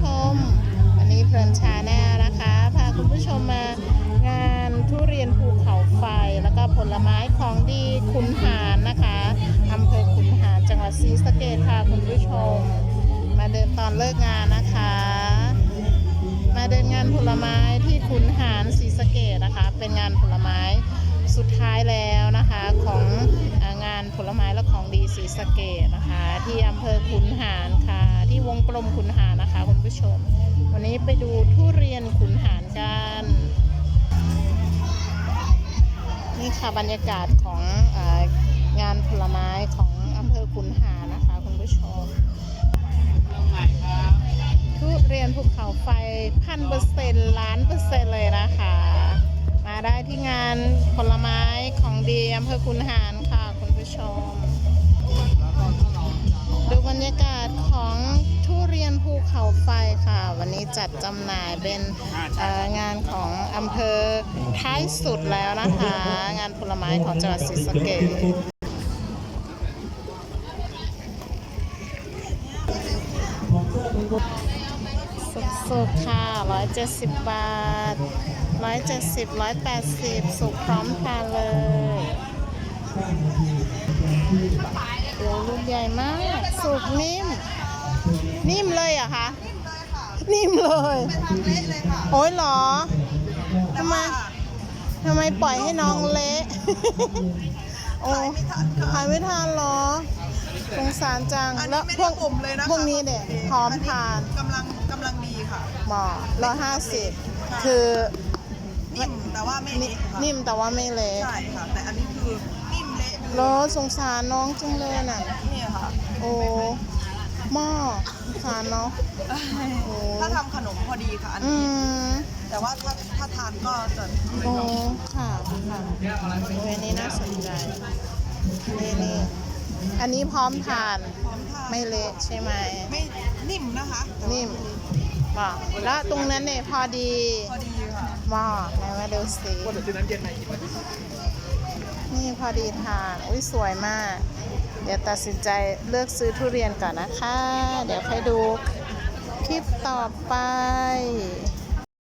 ชม วันนี้เพลินชาแนลนะคะ พาคุณผู้ชมมางานทุเรียนภูเขาไฟ แล้วก็ผลไม้ของดีคุณหารนะคะอำเภอคุณหารจังหวัดศรีสะเกษพาคุณผู้ชม มาเดินตอนเลิกงานนะคะ มาเดินงานผลไม้ที่คุณหารศรีสะเกษนะคะ เป็นงานผลไม้สุดท้ายแล้วนะคะของานผลไม้และของดีศรีสะเกษนะคะ ที่อำเภอขุนหารค่ะ ที่วงกลมขุนหารนะคะคุณผู้ชม วันนี้ไปดูทุเรียนขุนหารกันนี่ค่ะบรรยากาศของอองานผลไม้ของอำเภอขุนหารนะคะคุณผู้ชมทุเรียนภูเขาไฟพันเปอร์เซ็นต์ล้านเปอร์เซ็นต์เลยนะคะ มาได้ที่งานผลไม้ของดีอำเภอขุนหาร ชม ดูบรรยากาศของทุเรียนภูเขาไฟค่ะ วันนี้จัดจำหน่ายเป็นงานของอำเภอท้ายสุดแล้วนะคะ งานผลไม้ของจังหวัดศรีสะเกษสุกค่ะ 170 บาท 170 180 สุกพร้อมทานเลย เดี๋ยวลูกใหญ่มาก สุกนิ่ม นิ่มเลยเหรอะคะนิ่มเลยโอ้ยเหรอทำไมทำไมปล่อยให้น้องเละโอ้ขายไม่ทันเหรอสงสารจังอันแล้นี้วไม่พวได้กกลุ่มเลยนะคะพวกนี้เนี่ยพร้อมทานกำลังกำลังดีค่ะหมอร้อยห้าสิบคือนิ่มแต่ว่าไม่นิเละค่ะนิ่มแต่ว่าไม่เละใช่ค่ะแต่อันนี้คือนิ่ม เละไปเลแล้ยวสงสารน้องจังเลยน่ะ นี่ค่ะ โอ้หม้อสงสารเนาะโอ้ถ้าทำขนมพอดีค่ะอันอืนี้มแต่ว่าถ้าถ้าทานก็จะโอ้ค่ะค่ะโอ้ยอันนี้น่าสนใจนี่นี่อันนี้พร้อมทานพร้อมทานไม่เละใช่ไหม ไม่นิ่มนะคะแต่ว่านิ่ม บอกแล้วตรงนั้นเนี่ยพอดีพอดีค่ะ บอกไหนมาดูสิ ว่าจะซื้อน้ำเย็นไหนกิน นี่พอดีทาง อุ้ยสวยมาก เดี๋ยวตัดสินใจเลือกซื้อทุเรียนก่อนนะคะ เดี๋ยวไปดูคลิปต่อไป